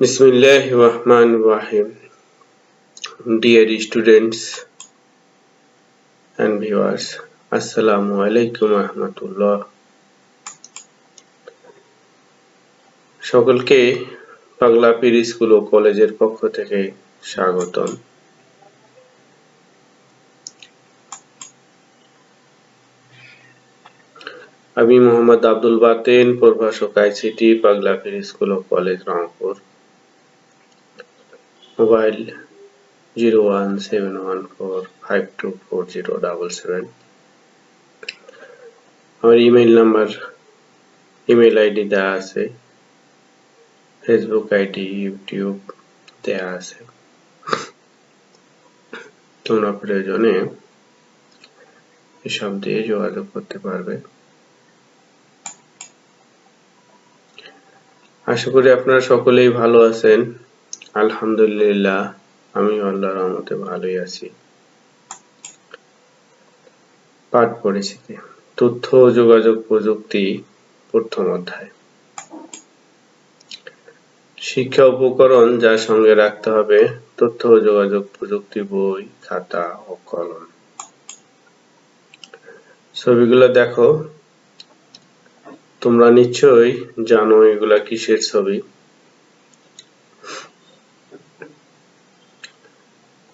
Bismillah Rahman Rahim. Dear students and viewers, Assalamu alaikum rahmatullah. সকলকে পাগলা Pir school ও কলেজের পক্ষ থেকে স্বাগতম আমি মোহাম্মদ আব্দুল বাতেন প্রভাষক আইসিটি পাগলা পীর স্কুল ও কলেজ রংপুর ডাবল সেভেন। আমার ইমেল নাম্বার ইমেল আইডি দেওয়া আছে। ফেসবুক আইডি, ইউটিউব দেওয়া আছে। তোমরা প্রয়োজনে এসব দিয়ে যোগাযোগ করতে পারবে। আশা করি আপনারা সকলেই ভালো আছেন। আলহামদুলিল্লাহ আমি আল্লাহর রহমতে ভালোই আছি। পাঠ পরিচিতি, তথ্য ও যোগাযোগ প্রযুক্তি, প্রথম অধ্যায়। শিক্ষা উপকরণ যার সঙ্গে রাখতে হবে, তথ্য ও যোগাযোগ প্রযুক্তি বই, খাতা ও কলম। ছবিগুলো দেখো। তোমরা নিশ্চয়ই জানো এগুলা কিসের ছবি?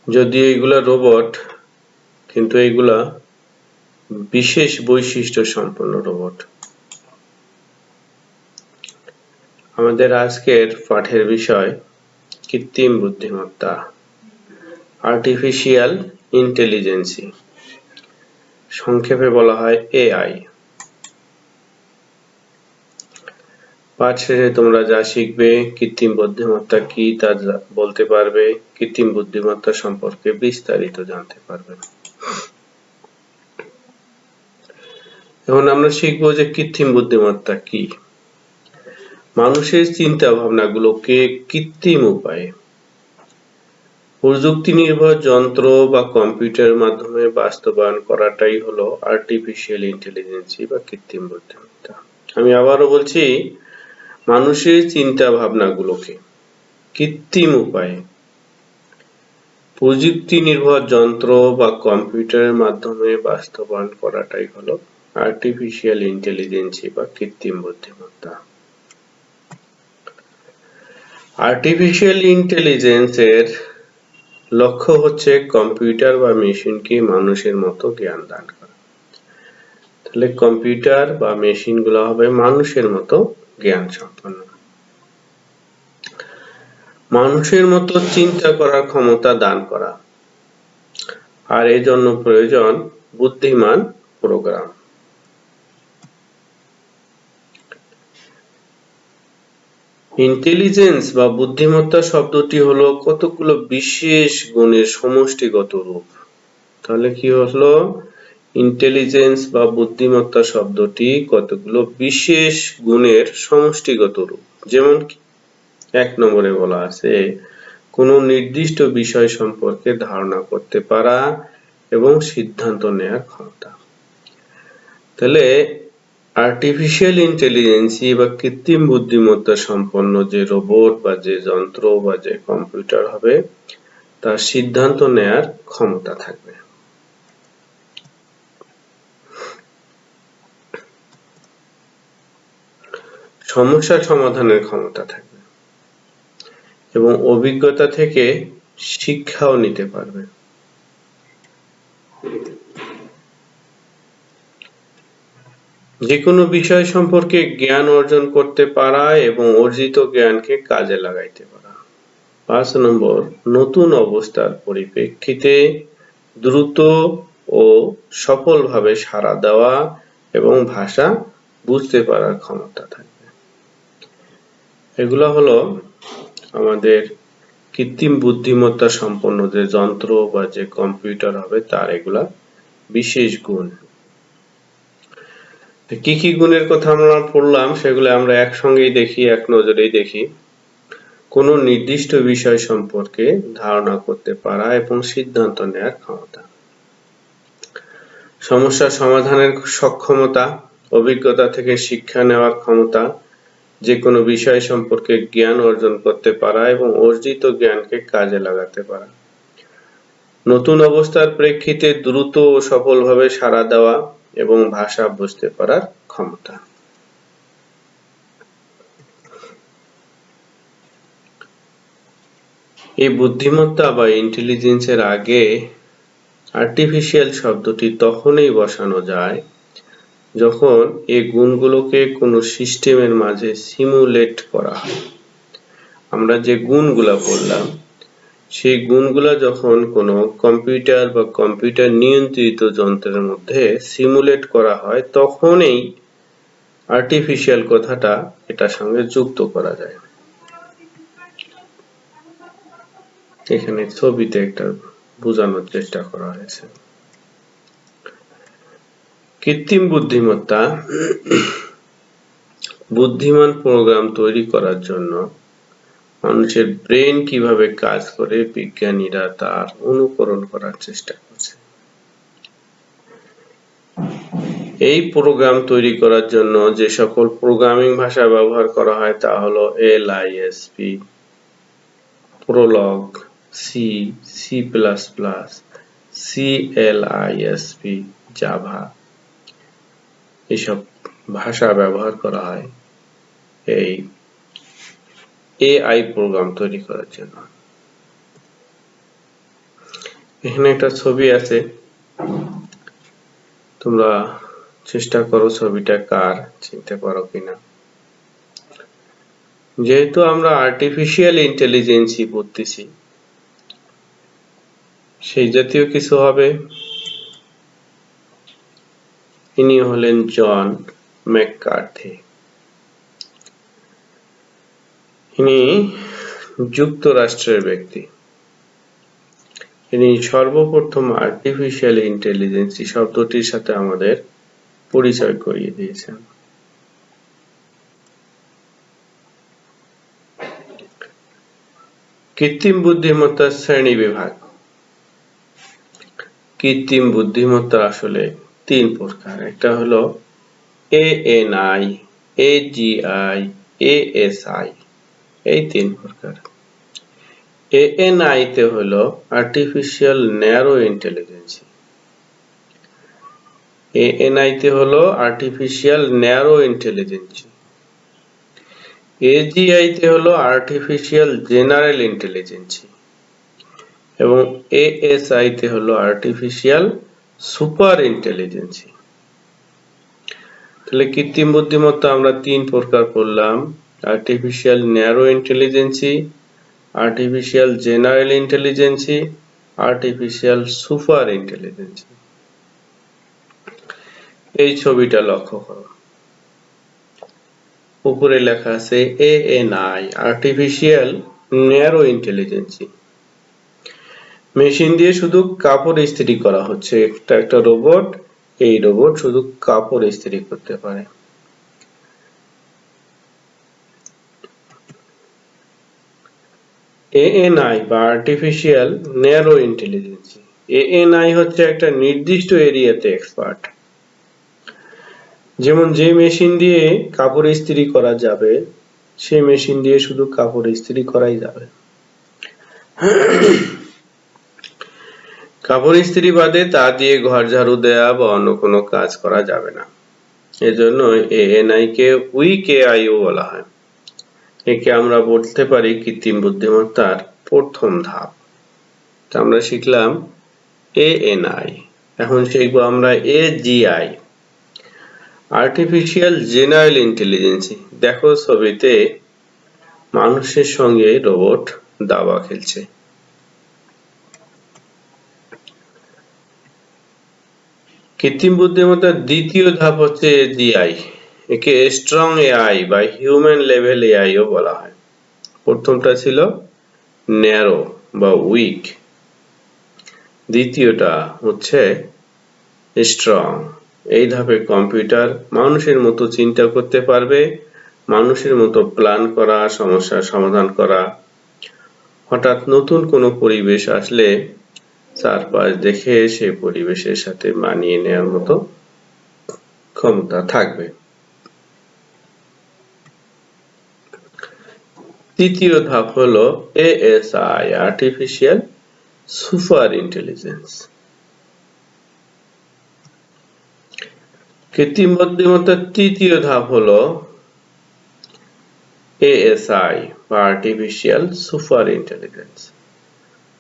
যদিও এগুলা রোবট কিন্তু এইগুলা বিশেষ বৈশিষ্ট্য সম্পন্ন রোবট আমাদের আজকের পাঠের বিষয় কৃত্রিম বুদ্ধিমত্তা আর্টিফিশিয়াল ইন্টেলিজেন্সি সংক্ষেপে বলা হয় এআই পাঠ শেষে তোমরা যা শিখবে, কৃত্রিম বুদ্ধিমত্তা কি তা বলতে পারবে, কৃত্রিম বুদ্ধিমত্তা সম্পর্কে বিস্তারিত জানতে পারবে এখন আমরা শিখব যে কৃত্রিম বুদ্ধিমত্তা কি। মানুষের চিন্তা ভাবনাগুলোকে কৃত্রিম উপায়ে। প্রযুক্তি নির্ভর যন্ত্র বা কম্পিউটারের মাধ্যমে বাস্তবায়ন করাটাই হলো আর্টিফিশিয়াল ইন্টেলিজেন্সি বা কৃত্রিম বুদ্ধিমত্তা। আমি আবারও বলছি মানুষের চিন্তা ভাবনাগুলোকে কৃত্রিম উপায়ে। প্রযুক্তি নির্ভর যন্ত্র বা কম্পিউটারের মাধ্যমে বাস্তবায়ন করাটাই হলো আর্টিফিশিয়াল ইন্টেলিজেন্সি বা কৃত্রিম বুদ্ধিমত্তা। আর্টিফিশিয়াল ইন্টেলিজেন্সের লক্ষ্য হচ্ছে কম্পিউটার বা মেশিনকে মানুষের মতো জ্ঞান দান করা। তাহলে কম্পিউটার বা মেশিনগুলো হবে মানুষের মতো জ্ঞান সম্পন্ন মানুষের মতো চিন্তা করার ক্ষমতা দান করা। আর এই জন্য প্রয়োজন বুদ্ধিমান প্রোগ্রাম ইন্টেলিজেন্স বা বুদ্ধিমত্তা শব্দটি হলো কতগুলো বিশেষ গুণের সমষ্টিগত রূপ। তাহলে কি হলো? ইন্টেলিজেন্স বা বুদ্ধিমত্তা শব্দটি কতগুলো বিশেষ গুণের সমষ্টিগত রূপ? যেমন এক নম্বরে বলা আছে, কোনো নির্দিষ্ট বিষয় সম্পর্কে ধারণা করতে পারা এবং সিদ্ধান্ত নেওয়ার ক্ষমতা। তাহলে আর্টিফিশিয়াল ইন্টেলিজেন্সি বা কৃত্রিম বুদ্ধিমত্তা সম্পন্ন যে রোবট বা যে যন্ত্র বা যে কম্পিউটার হবে, তার সিদ্ধান্ত নেয়ার ক্ষমতা থাকবে। সমস্যা সমাধানের ক্ষমতা থাকবে। এবং অভিজ্ঞতা থেকে শিক্ষাও নিতে পারবে। যে কোনো বিষয় সম্পর্কে জ্ঞান অর্জন করতে পারা এবং অর্জিত জ্ঞানকে কাজে লাগাইতে পারা। পাঁচ নম্বর, নতুন অবস্থার পরিপ্রেক্ষিতে দ্রুত ও সফলভাবে সাড়া দেওয়া এবং ভাষা বুঝতে পারার ক্ষমতা থাকে। এগুলো হলো আমাদের কৃত্রিম বুদ্ধিমত্তা সম্পন্ন যে যন্ত্র বা যে কম্পিউটার হবে, তার এগুলা বিশেষ গুণ। কি কি গুণের কথা আমরা পড়লাম, সেগুলো আমরা একসঙ্গেই দেখি, এক নজরেই দেখি। কোন নির্দিষ্ট বিষয় সম্পর্কে ধারণা করতে পারা এবং সিদ্ধান্ত নেওয়ার ক্ষমতা। সমস্যা সমাধানের সক্ষমতা, অভিজ্ঞতা থেকে শিক্ষা নেওয়ার ক্ষমতা যে কোনো বিষয় সম্পর্কে জ্ঞান অর্জন করতে পারা এবং অর্জিত জ্ঞানকে কাজে লাগাতে পারা। নতুন অবস্থার প্রেক্ষিতে দ্রুত ও সফলভাবে সাড়া দেওয়া এবং ভাষা বুঝতে পারার ক্ষমতা। এই বুদ্ধিমত্তা বা ইন্টেলিজেন্সের আগে আর্টিফিশিয়াল শব্দটি তখনই বসানো যায় যখন এই গুণগুলোকে কোনো সিস্টেমের মাঝে সিমুলেট করা হয়। আমরা যে গুণগুলা বললাম, সেই গুণগুলা যখন কোনো কম্পিউটার বা কম্পিউটার নিয়ন্ত্রিত যন্ত্রের মধ্যে সিমুলেট করা হয়, তখনই আর্টিফিশিয়াল কথাটা এটার সঙ্গে যুক্ত করা যায়। এখানে ছবিতে একটা বোঝানোর চেষ্টা করা হয়েছে। কৃত্রিম বুদ্ধিমত্তা বুদ্ধিমান প্রোগ্রাম তৈরি করার জন্য মানুষের ব্রেন কীভাবে কাজ করে, বিজ্ঞানীরা তার অনুকরণ করার চেষ্টা করছে। এই প্রোগ্রাম তৈরি করার জন্য যে সকল প্রোগ্রামিং ভাষা ব্যবহার করা হয় তা হলো LISP Prolog C C plus plus CLISP Java এসব ভাষা ব্যবহার করা হয় এই এআই প্রোগ্রাম তৈরি করার জন্য। এখানে একটা ছবি আছে। তোমরা চেষ্টা করো ছবিটা কার, চিনতে পারো কিনা। যেহেতু আমরা আর্টিফিশিয়াল ইন্টেলিজেন্সই পড়তেছি, সেই জাতীয় কিছু হবে। ইনি হলেন জন ম্যাককার্থি। ইনি যুক্তরাষ্ট্রের ব্যক্তি। ইনি সর্বপ্রথম আর্টিফিশিয়াল ইন্টেলিজেন্স শব্দটির সাথে আমাদের পরিচয় করিয়ে দিয়েছেন। কৃত্রিম বুদ্ধিমত্তার শ্রেণি বিভাগ। কৃত্রিম বুদ্ধিমত্তা আসলে তিন প্রকার। একটা হলো এএনআই এজিআই এএসআই এই তিন প্রকার। এএনআই তে হলো আর্টিফিশিয়াল ন্যারো ইন্টেলিজেন্সি এএনআই তে হলো আর্টিফিশিয়াল ন্যারো ইন্টেলিজেন্সি তে হলো আর্টিফিশিয়াল জেনারেল ইন্টেলিজেন্সি এবং এএসআই তে হলো আর্টিফিশিয়াল সুপার ইন্টেলিজেন্সি। তাহলে কৃত্রিম বুদ্ধিমত্তা আমরা তিন প্রকার পড়লাম artificial narrow intelligence artificial general intelligence artificial super intelligence এই ছবিটা লক্ষ্য করো। উপরে লেখা আছে ANI artificial narrow intelligence machine দিয়ে শুধু কাপড় ইস্ত্রি করা হচ্ছে। একটা একটা রোবট এই রোবট শুধু কাপড় ইস্ত্রি করতে পারে। এএনআই বা আর্টিফিশিয়াল ন্যারো ইন্টেলিজেন্সি এএনআই হচ্ছে একটা নির্দিষ্ট এরিয়াতে এক্সপার্ট যেমন যে মেশিন দিয়ে কাপড় ইস্ত্রি করা যাবে, সেই মেশিন দিয়ে শুধু কাপড় ইস্ত্রি করাই যাবে। কাপড় ইস্ত্রি বাদে তা দিয়ে ঘর ঝাড়ু দেয়া বা অন্য কোনো কাজ করা যাবে না। এজন্য এএনআই কে উইক এআইও বলা হয়। একে আমরা বলতে পারি কৃত্রিম বুদ্ধিমত্তার প্রথম ধাপ। আমরা শিখলাম এএনআই। এখন শিখব আমরা এজিআই। আর্টিফিশিয়াল জেনারেল ইন্টেলিজেন্সি দেখো ছবিতে মানুষের সঙ্গে রোবট দাবা খেলছে। কৃত্রিম বুদ্ধিমত্তার দ্বিতীয় ধাপ হচ্ছে এজিআই একে স্ট্রং এআই বা হিউম্যান লেভেল এআইও বলা হয়। প্রথমটা ছিল ন্যারো বা উইক দ্বিতীয়টা হচ্ছে স্ট্রং এই ধাপে কম্পিউটার মানুষের মতো চিন্তা করতে পারবে, মানুষের মতো প্ল্যান করা, সমস্যার সমাধান করা। হঠাৎ নতুন কোনো পরিবেশ আসলে চারপাশ দেখে সে পরিবেশের সাথে মানিয়ে নেওয়ার মতো ক্ষমতা থাকবে। তৃতীয় ধাপ হলো এএসআই আর্টিফিশিয়াল সুপার ইন্টেলিজেন্স কৃত্রিম বুদ্ধিমত্তার তৃতীয় ধাপ হলো এএসআই বা আর্টিফিশিয়াল সুপার ইন্টেলিজেন্স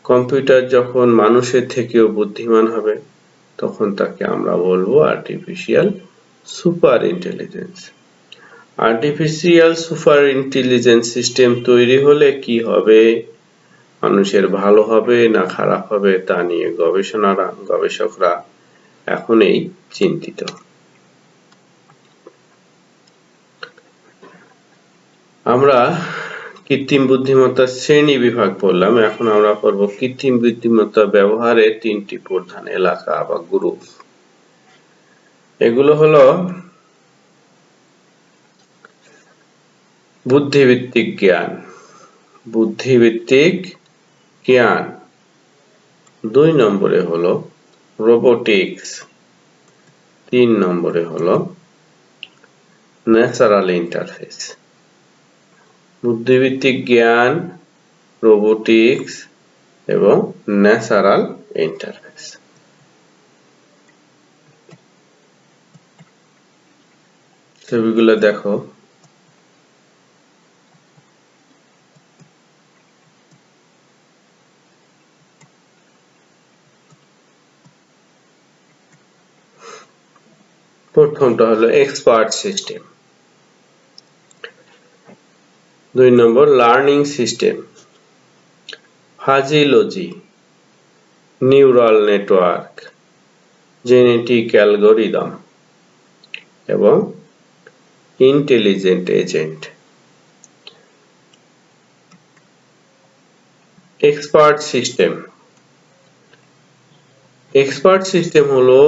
কম্পিউটার যখন মানুষের থেকেও বুদ্ধিমান হবে, তখন তাকে আমরা বলব artificial super intelligence artificial super intelligence system তৈরি হলে কি হবে? মানুষের ভালো হবে না খারাপ হবে তা নিয়ে গবেষণারা, গবেষকরা এখন এই চিন্তিত। আমরা কৃত্রিম বুদ্ধিমত্তার শ্রেণি বিভাগ পড়লাম। এখন আমরা পড়ব কৃত্রিম বুদ্ধিমত্তা ব্যবহারের তিনটি প্রধান এলাকা বা গ্রুপ এগুলো হলো বুদ্ধিভিত্তিক জ্ঞান বুদ্ধিভিত্তিক জ্ঞান। দুই নম্বরে হলো রোবোটিক্স তিন নম্বরে হলো ন্যাচারাল ইন্টারফেস বুদ্ধিভিত্তিক জ্ঞান রোবোটিক্স এবং ন্যাচারাল ইন্টারফেস। ছবিগুলো দেখো। প্রথমটা হলো এক্সপার্ট সিস্টেম দুই number learning system fuzzy logic neural network genetic algorithm এবং intelligent agent expert system expert system হলো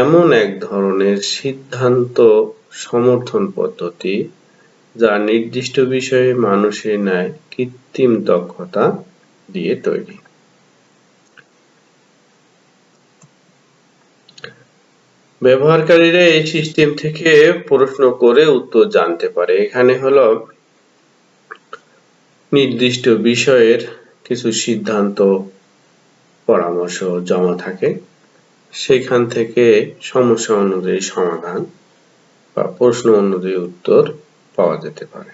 এমন এক ধরনের সিদ্ধান্ত সমর্থন পদ্ধতি যা নির্দিষ্ট বিষয়ে মানুষের ন্যায় কৃত্রিম দক্ষতা দিয়ে তৈরি। ব্যবহারকারীরা এই সিস্টেম থেকে প্রশ্ন করে উত্তর জানতে পারে। এখানে হলো নির্দিষ্ট বিষয়ের কিছু সিদ্ধান্ত, পরামর্শ জমা থাকে। সেখান থেকে সমস্যা অনুযায়ী সমাধান বা প্রশ্ন অনুযায়ী উত্তর পাওয়া যেতে পারে।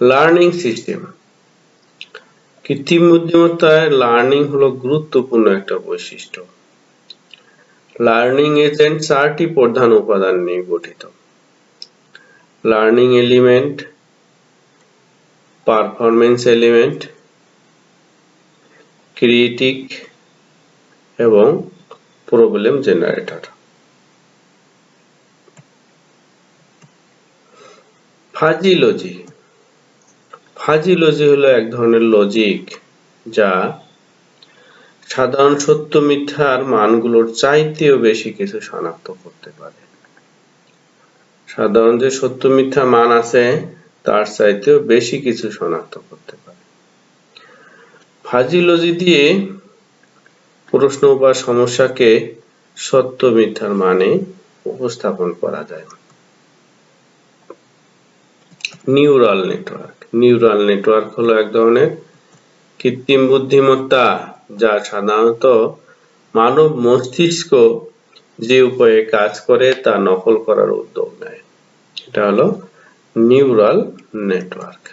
লার্নিং সিস্টেম কৃত্রিম বুদ্ধিমত্তায় লার্নিং হলো গুরুত্বপূর্ণ একটা বৈশিষ্ট্য। লার্নিং এজেন্ট চারটি প্রধান উপাদান নিয়ে গঠিত। Learning element performance element critic এবং প্রবলেম জেনারেটর ফাজিলজি ফাজিলজি হলো এক ধরনের লজিক যা সাধারণ সত্য মিথ্যার মানগুলোর চাইতেও বেশি কিছু শনাক্ত করতে পারে। সাধারণ যে সত্য, মিথ্যা, মান আছে, তার চাইতেও বেশি কিছু শনাক্ত করতে পারে। ফাজিলজি দিয়ে প্রশ্ন বা সমস্যাকে সত্য, মিথ্যার মানে উপস্থাপন করা যায়। নিউরাল নেটওয়ার্ক নিউরাল নেটওয়ার্ক হলো এক ধরনের কৃত্রিম বুদ্ধিমত্তা যা সাধারণত মানব মস্তিষ্ক যে উপায়ে কাজ করে তা নকল করার উদ্যোগ নেয়। এটা হলো neural network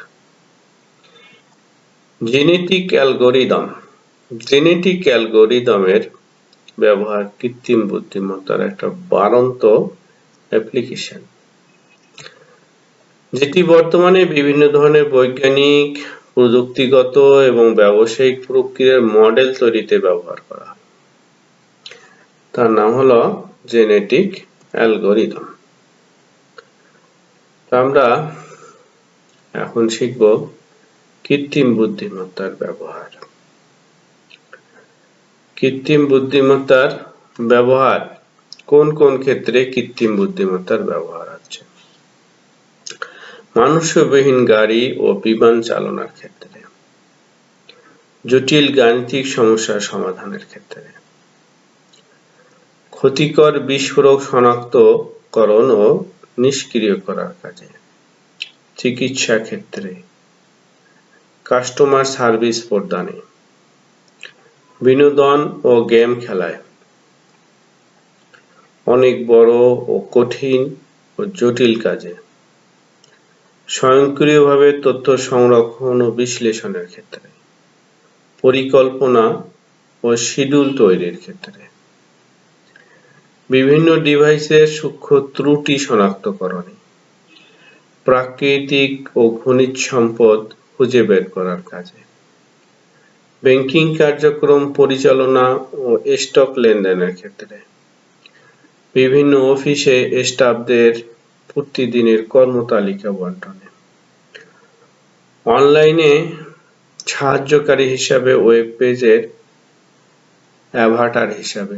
genetic algorithm genetic অ্যালগোরিদমের ব্যবহার কৃত্রিম বুদ্ধিমত্তার একটা বাড়ন্ত অ্যাপ্লিকেশন যেটি বর্তমানে বিভিন্ন ধরনের বৈজ্ঞানিক, প্রযুক্তিগত এবং ব্যবসায়িক প্রক্রিয়ার মডেল তৈরিতে ব্যবহার করা তার নাম হলো জেনেটিক অ্যালগোরিদম। আমরা এখন শিখব কৃত্রিম বুদ্ধিমত্তার ব্যবহার। কৃত্রিম বুদ্ধিমত্তার ব্যবহার কোন কোন ক্ষেত্রে কৃত্রিম বুদ্ধিমত্তার ব্যবহার মানুষ্যবিহীন গাড়ি ও বিমান চালনার ক্ষেত্রে। জটিল গাণিতিক সমস্যার সমাধানের ক্ষেত্রে। ক্ষতিকর বিস্ফোরক শনাক্তকরণ ও নিষ্ক্রিয় করার কাজে। চিকিৎসা ক্ষেত্রে। কাস্টমার সার্ভিস প্রদানে। বিনোদন ও গেম খেলায়। অনেক বড় ও কঠিন ও জটিল কাজে। স্বয়ংক্রিয়ভাবে তথ্য সংরক্ষণ ও বিশ্লেষণের ক্ষেত্রে, পরিকল্পনা ও শিডিউল তৈরির ক্ষেত্রে, বিভিন্ন ডিভাইসের সূক্ষ্ম ত্রুটি শনাক্তকরণে, প্রাকৃতিক ও খনিজ সম্পদ খুঁজে বের করার কাজে, ব্যাংকিং কার্যক্রম পরিচালনা ও স্টক লেনদেনের ক্ষেত্রে, বিভিন্ন অফিসে স্টাফদের প্রতিদিনের কর্মতালিকা বন্টনে। অনলাইনে সাহায্যকারী হিসাবে ওয়েব পেজের অ্যাভাটার হিসাবে।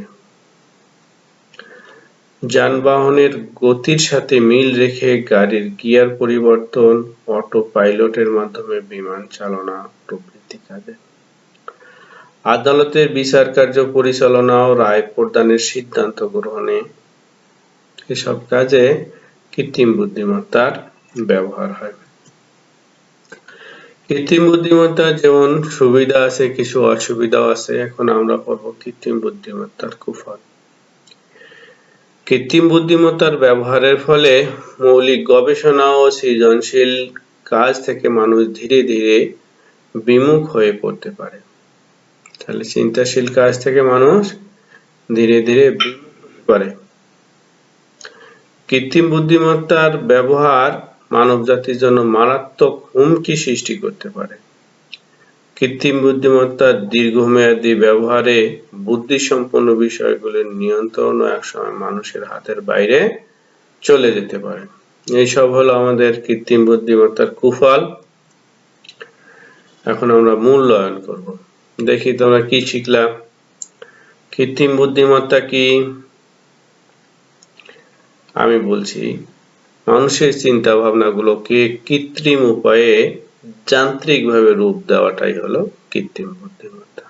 যানবাহনের গতির সাথে মিল রেখে গাড়ির গিয়ার পরিবর্তন অটো পাইলটের মাধ্যমে বিমান চালনা প্রভৃতি কাজে। আদালতের বিচার কার্য পরিচালনা ও রায় প্রদানের সিদ্ধান্ত গ্রহণে এসব কাজে কৃত্রিম বুদ্ধিমত্তার ব্যবহার হয়। কৃত্রিম বুদ্ধিমত্তার যেমন সুবিধা আছে, কিছু অসুবিধাও আছে, এখন আমরা পড়ব কৃত্রিম বুদ্ধিমত্তার কুফল। কৃত্রিম বুদ্ধিমত্তার ব্যবহারের ফলে মৌলিক গবেষণা ও সৃজনশীল কাজ থেকে মানুষ ধীরে ধীরে বিমুখ হয়ে পড়তে পারে। তাহলে চিন্তাশীল কাজ থেকে মানুষ ধীরে ধীরে বিমুখ হতে পারে। কৃত্রিম বুদ্ধিমত্তার ব্যবহার মানব জাতির জন্য মারাত্মক হুমকি সৃষ্টি করতে পারে। কৃত্রিম বুদ্ধিমত্তার দীর্ঘমেয়াদী ব্যবহারে বুদ্ধিসম্পন্ন বিষয়গুলির নিয়ন্ত্রণও একসময় মানুষের হাতের বাইরে চলে যেতে পারে। এইসব হলো আমাদের কৃত্রিম বুদ্ধিমত্তার কুফল। এখন আমরা মূল্যায়ন করব। দেখি তোমরা কি শিখলাম কৃত্রিম বুদ্ধিমত্তা কি? আমি বলছি, মানুষের চিন্তা ভাবনাগুলোকে কৃত্রিম উপায়ে যান্ত্রিকভাবে রূপ দেওয়াটাই হলো কৃত্রিম বুদ্ধিমত্তা।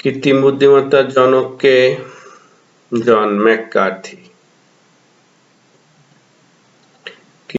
কৃত্রিম বুদ্ধিমত্তার জনককে জন ম্যাককার্থি